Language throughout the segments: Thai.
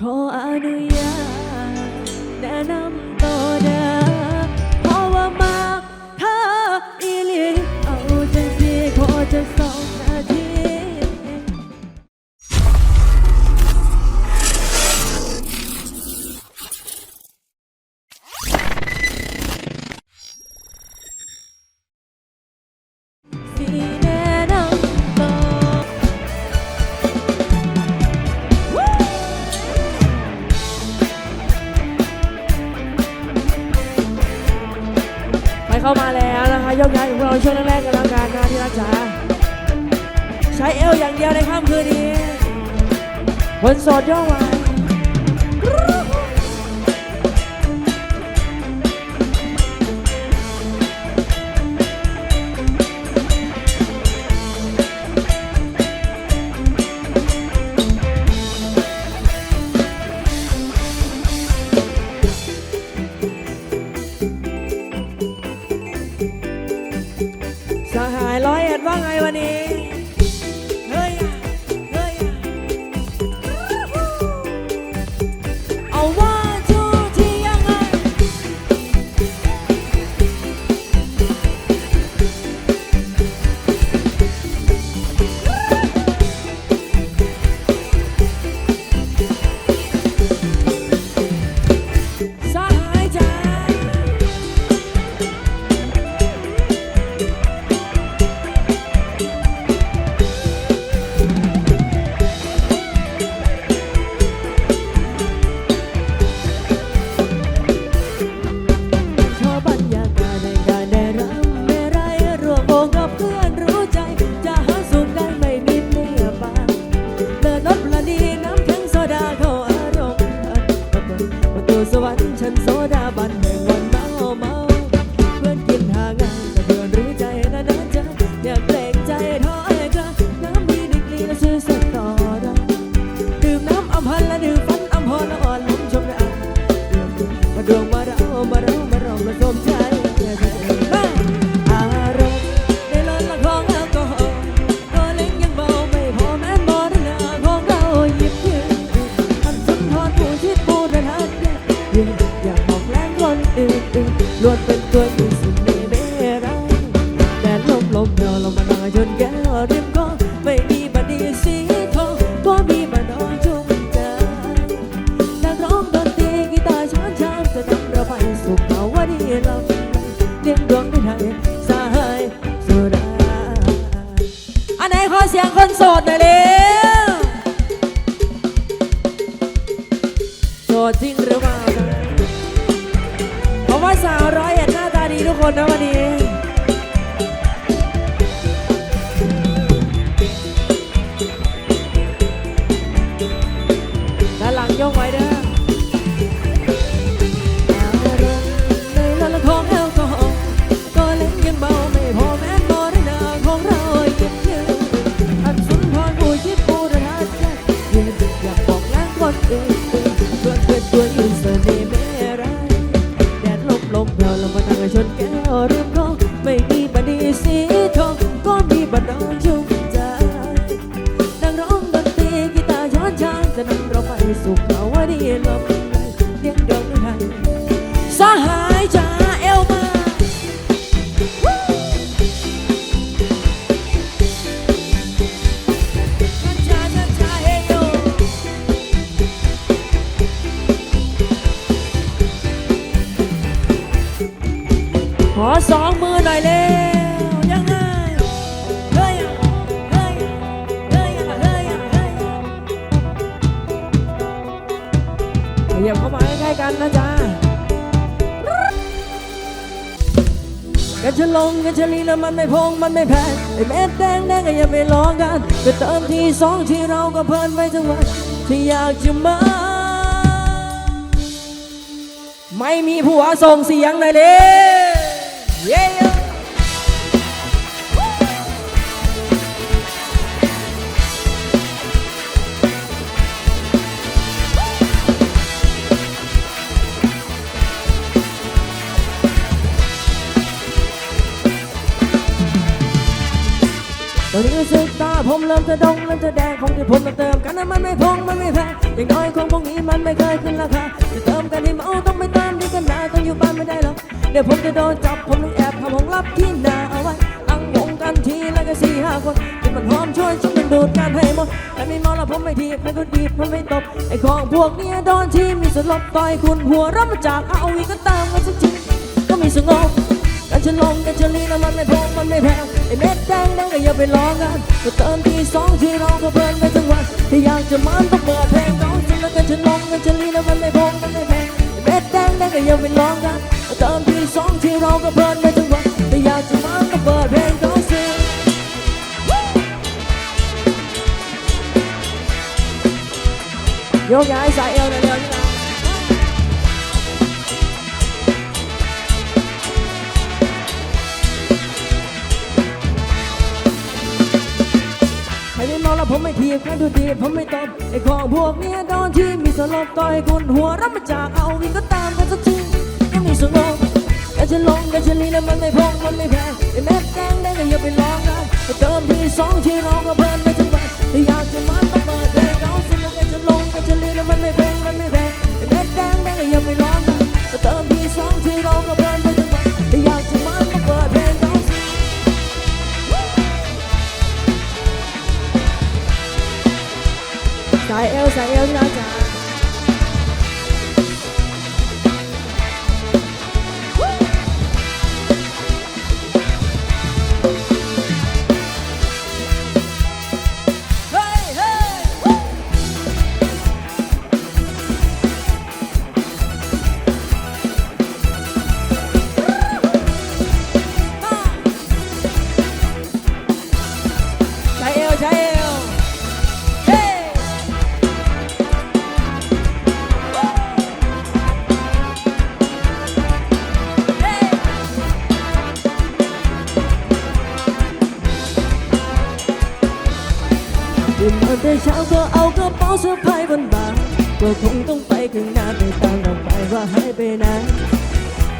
ขออนุญาตแนะนำ Model ยับเข้ามาใกล้กันนะจ๊ะกันฉันลงกันฉัลีแล้มันไม่พงมันไม่แพ้ไอ้เม็ดแดงแดงก็ยังไม่ร้องกันก็เติมที่สองที่เราก็เพลินไปทั้งวันที่อยากจะมา ไม่มีผัวส่งเสียงหนเลยเย้ ตอนนี้รู้สตาผมเริ่มจะดงเริ่มจะแดงคงจะผมมาเติมกันนั้มันไม่พงมันไม่แพงอย่างน้อยของพวกนี้มันไม่เคยขึ้นราคาจะเติมกันที่เมาต้องไม่ตามที่กันนาต้องอยู่บ้านไม่ได้หรอกเดี๋ยวผมจะโดนจับผมต้องแอบทำของลับที่นาเอาไว้ตั้งวงกันทีแล้วก็สี่ห้าคนกินมันหอมช่วยจนมันดูดการให้หมดแต่ไม่มองแล้ผมไม่ดีไม่ก็ดีผมไม่ตบไอ้ของพวกนี้โดนที่มีสลบต่อยคุณหัวรับมาจากเอาอีกก็ตามกันสักทีก็มีสงบกันชะลงกันชะลีนะมันไม่พงมันไม่แพง เม็ดแดงแดงก็อย่าไปลองกันก็เติมที่สองทีเราก็เพลินไปทั้งวันถ้าอยากจะมันต้องเปิดเพลงร้องจนแล้วกันจะลงกันจะลีแล้วมันไม่พงมันไม่แพงไอ้เม็ดแดงแดงก็อย่าไปลองกันก็เติมที่สองทีเราก็เพลินไปทั้งวันถ้าอยากจะมันต้องเปิดเพลงร้องสิโยกย้ายสายเอวเร็วๆ แล้วผมไม่ทีบใครดูดี ผมไม่ตบไอ้ของพวกเนี้ยโดนที่มีสลบต่อยคุณหัวรับมาจากเอาวิก็ตามกันสักทียังมีสงบกันจะลงกันจะลีแล้วมันไม่พงมันไม่แพงไอ้แม่แดงแดงก็อย่าไปลองนะเติมที่สองทีเราก็เพลินไปทั้งวันถ้าอยากจะมันต้องเปิดเพลงเราสิแล้วกันจะลงกันจะลีแล้วมันไม่พงมันไม่แพงไอ้แม่แดงแดงก็อย่าไปลองนะเติมที่สองทีเราก็เพลิน สาย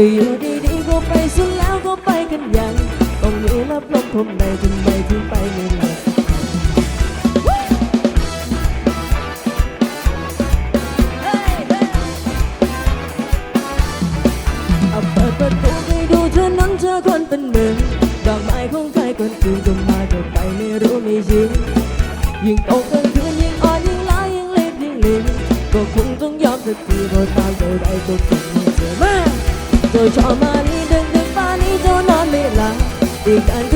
ก็อยู่ดีๆก็ไปสุดแล้วก็ไปกันใหญ่ต้องมีรับลมคมในทำไมถึงไปไม่หลับเอาเปิดประตูไปดูเธอนั้นเจอคนเป็นหมื่นดอกไม้ของใครคนอื่นก็มาก็ไปไม่รู้ไม่ชี้ยิ่งตกลางคืนยิ่งอ่อนยิ่งลายยิ่งเล็กยิ่งเล็กก็คงต้องยอมสักทีเพราะตาม โดยชอบมานี่ดึงดึงฟ้านนี้เจ้านอนไม่หลับอีกอัน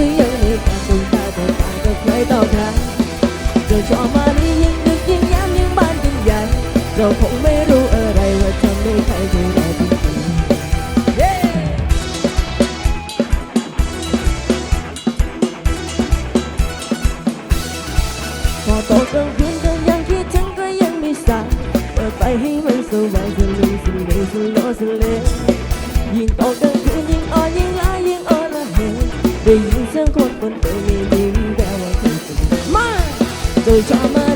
โดย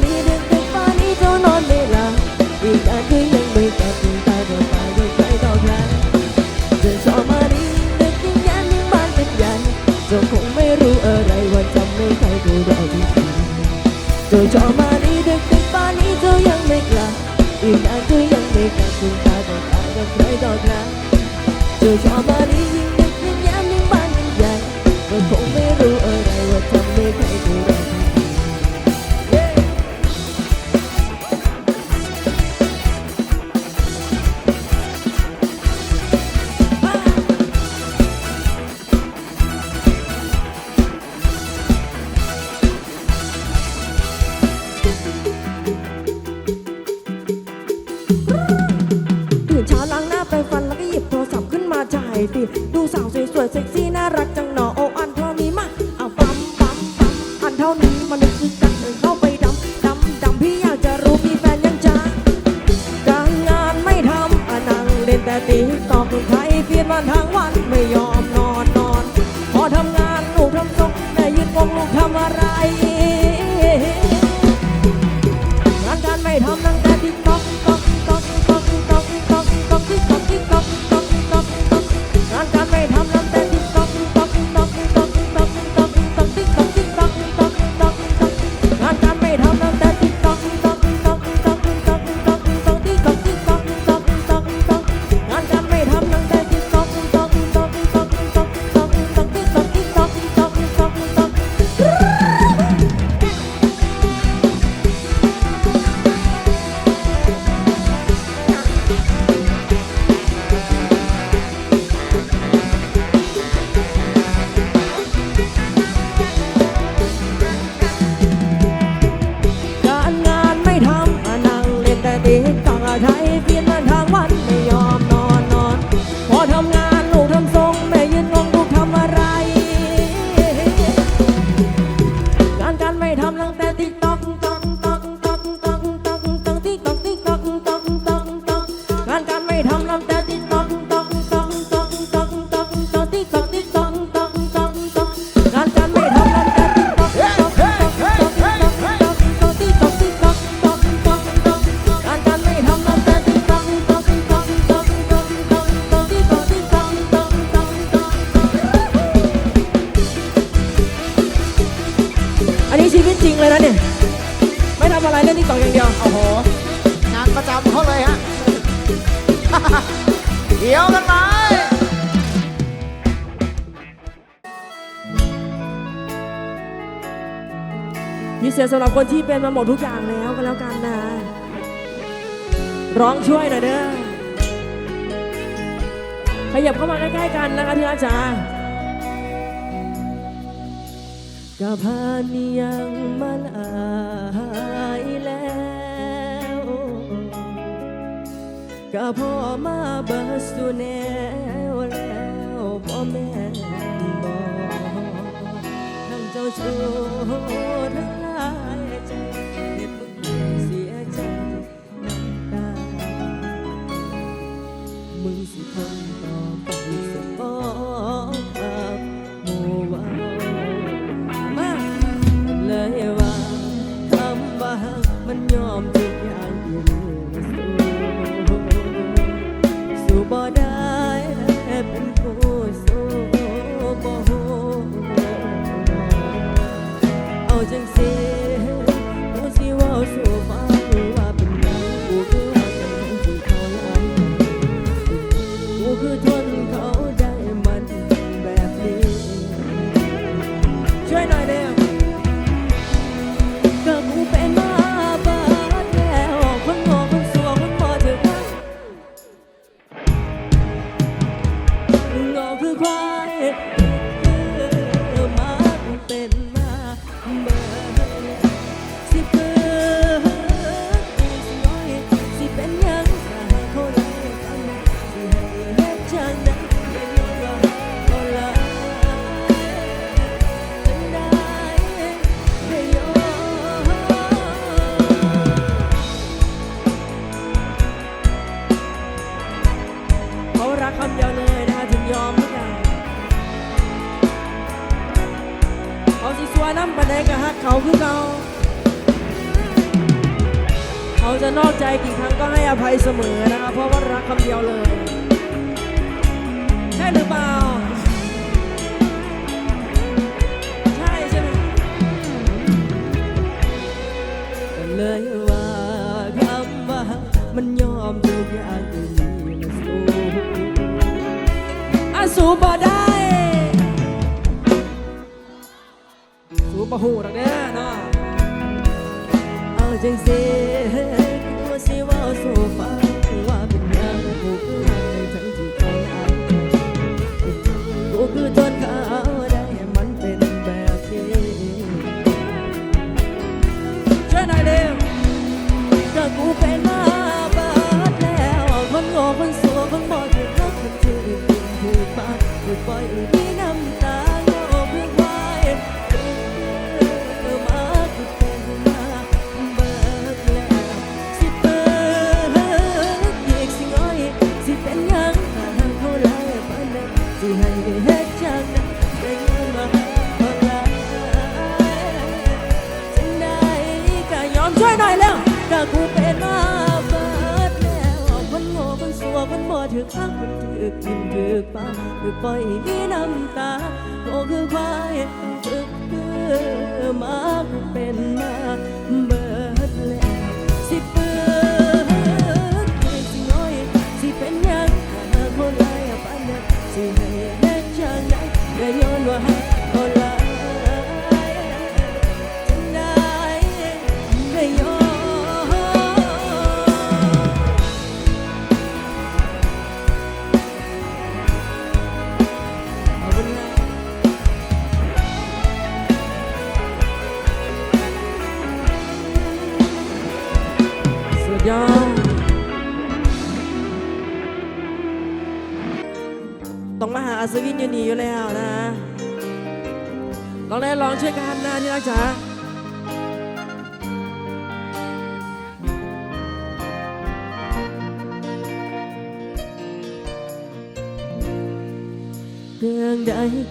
ติดดูสาวสวยๆเซ็กซี่ สียสำหรับคนที่เป็นมาหมดทุกอย่างแล้วก็แล้วกันนะร้องช่วยหน่อยเด้อขยับเข้ามาใกล้ๆกันนะคะที่อาจารย์กับพานยังมันอายแล้วกับพ่อมาบัสุแนวแล้วพ่อแม่บอกทั้งเจ้าชู้ทั้ง ใจเก็บบ่เคยเสียใจน้ำตา มึงสิทนต่อไปสมบ่ จะนอกใจกี่ครั้งก็ให้อภัยเสมอนะครับ เพราะว่ารักคำเดียวเลย ใช่หรือเปล่า ใช่ใช่ไหมก็เลยว่าคำว่ามันยอมทุกอย่างที่มีมาสู้อาสู้บ่ได้สู้บ่หูรอกเนี่ยเนาะ จังสิว่าสิว่าสู่ฟังว่าเป็นยังผู้ผู้รักในทั้งที่เขารักกูคือจนเขาได้มันเป็นแบบนี้ช่วยหน่อยเร็วก็กูเป็นมาบาแล้วคนง่คนสัวคนบ่อยรักคนจืจืดปากจืดปล่อยอื่ อยมี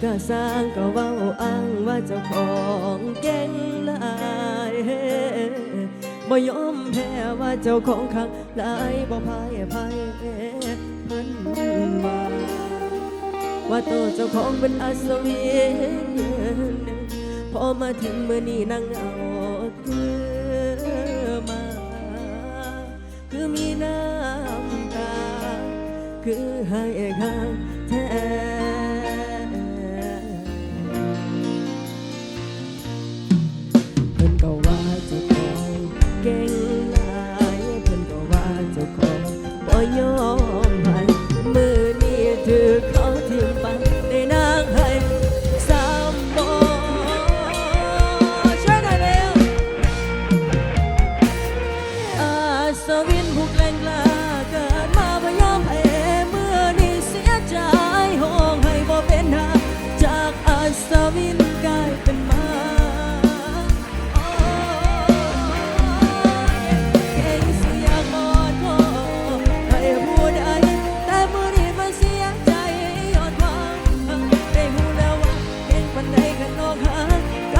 ก็สร้างก็เว้าอ้างว่าเจ้าของเก่งหลายบ่ยอมแพ้ว่าเจ้าของขังหลายบ่พ่ายพ่ายเพิ่นว่าว่าตัวเจ้าของเป็นอัศวินพอมาถึงเมื่อนี้นั่งเอาคือมา คือมีน้ำตา คือให้ข้างแท้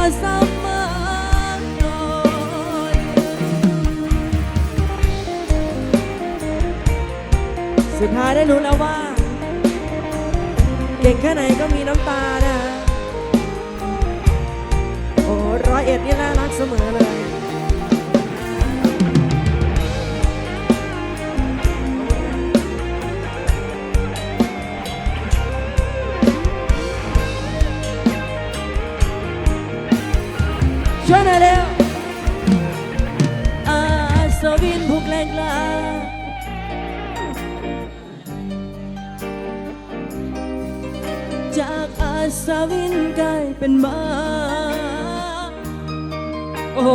สุดท้ายได้รู้แล้วว่า เก่งแค่ไหนก็มีน้ำตานะ โอ้ร้อยเอ็ดนี่น่ารักเสมอเลยช่วย สวินกลายเป็นมาโอ้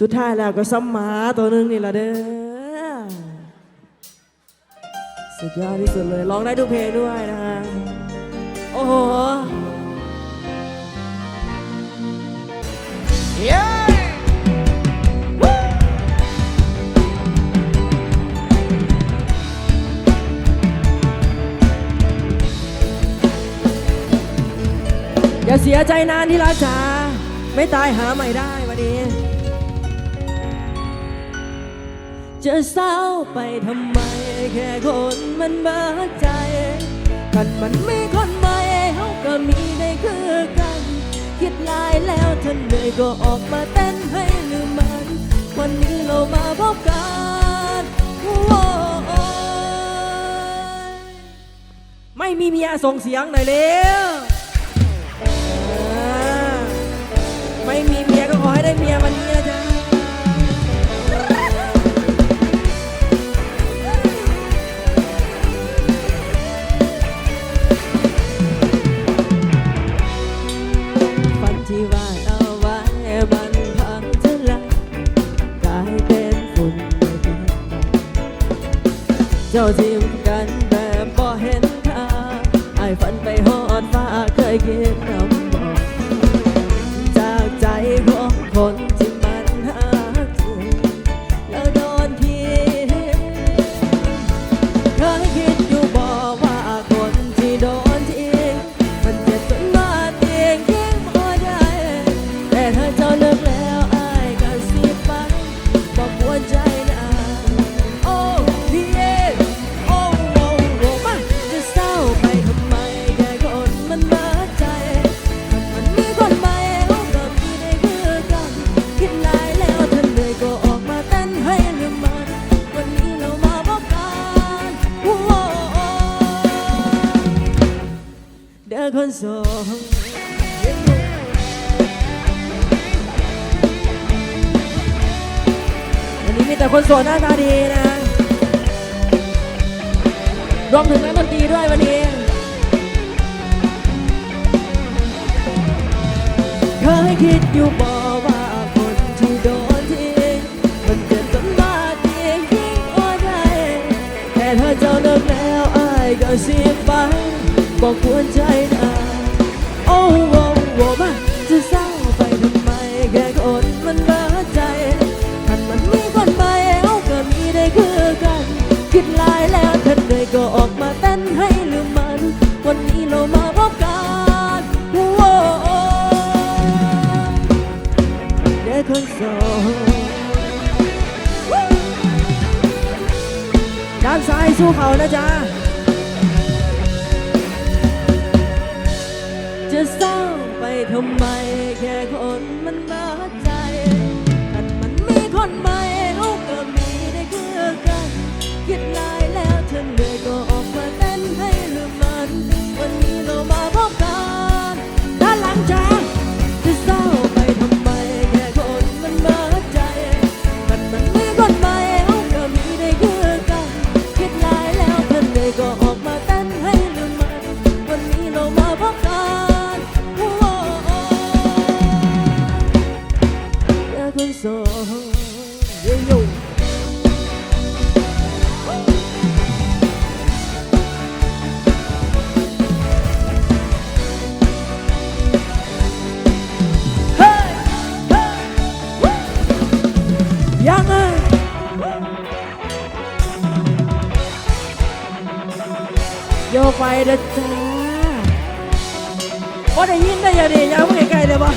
สุดท้ายแล้วก็ซ้ำหมาตัวหนึงนี่ละเด้อ สุดยอดที่สุดเลยร้องได้ทุกเพลงด้วยนะฮะ โอ้โห เย้ อย่าเสียใจนานที่รักจ๋าไม่ตายหาใหม่ได้ จะเศร้าไปทำไม แค่คนมันมาใจกันมันไม่คนใหม่เขาก็มีได้คือกัน คิดหลายแล้วเธอเหนื่อยก็ออกมาเต้นให้ลืมมัน วันนี้เรามาพบกันโอ้ยไม่มีเมียส่งเสียงหน่อยเร็วไม่มีเมียก็ขอให้ได้เมียวันนี้นะจ๊ะ เจ้ มีแต่คนสวยหน้าตาดีนะรวมถึงนักดนตรีด้วยวันนี้เคยคิดอยู่บ่ว่าคนที่โดนทิ้งมันเจ็บจนบาดเจ็บยิ่งอดใจแต่เธอเจ้าเดิมแล้วอายก็เสียไปบอกควรใจนะโอ้โหว่าจะ ด้านซ้ายสู้เขานะจ๊ะจะเศร้าไปทำไม แค่คนมันน้าใจแต่มันไม่คนใหม่ ไปเด้อจ้าโอ้ได้ยินได้ยังดียังไม่ไกลเลยบ่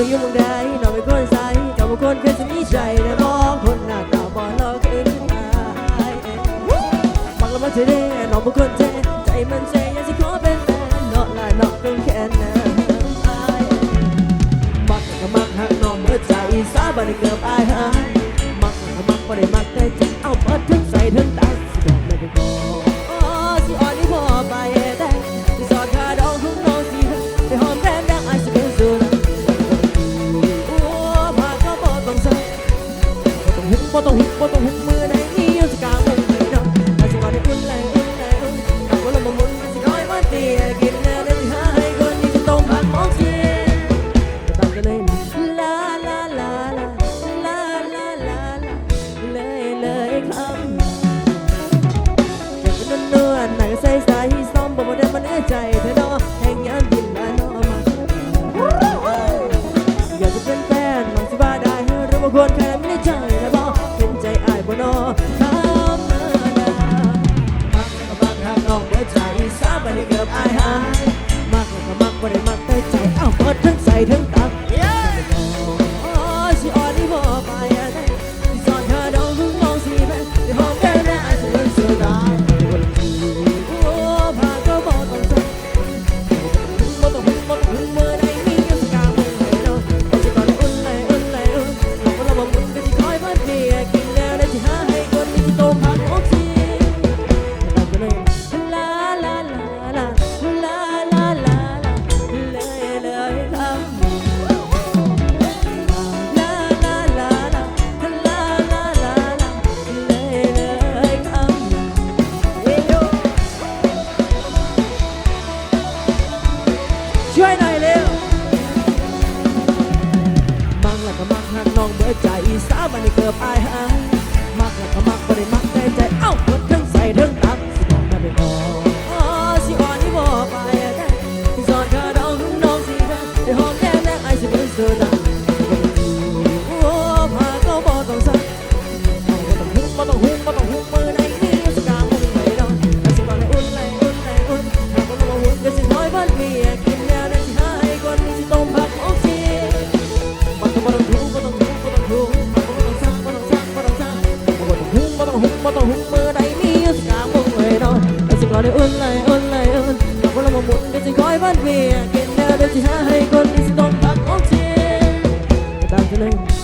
ต้องยุ่งมองได้นอนไป็นคนใสกับบางคนเคยจะมีใจแต่มองคนหน้าตาบอลเราเคยขึ้นมาฟังแล้วมันจะได้นอนบางคนแท้ใจมันแท้อยากจะขอเป็นแฟนนอนลายนอกเป็นแค่นั้นมักก็มักหักน้องเมื่อใจสาบันเกือบอายหามักก็มักบ่ได้มัก อ้สิบล้อได้อุ่นเลยอุ่นเลยอุ่นกว่าเรามาหมุนก็จะคอยบ้านเมียกินแล้วเดี๋ยวจะหาให้คนที่ต้องพักของเชียร์ตามเธอเลย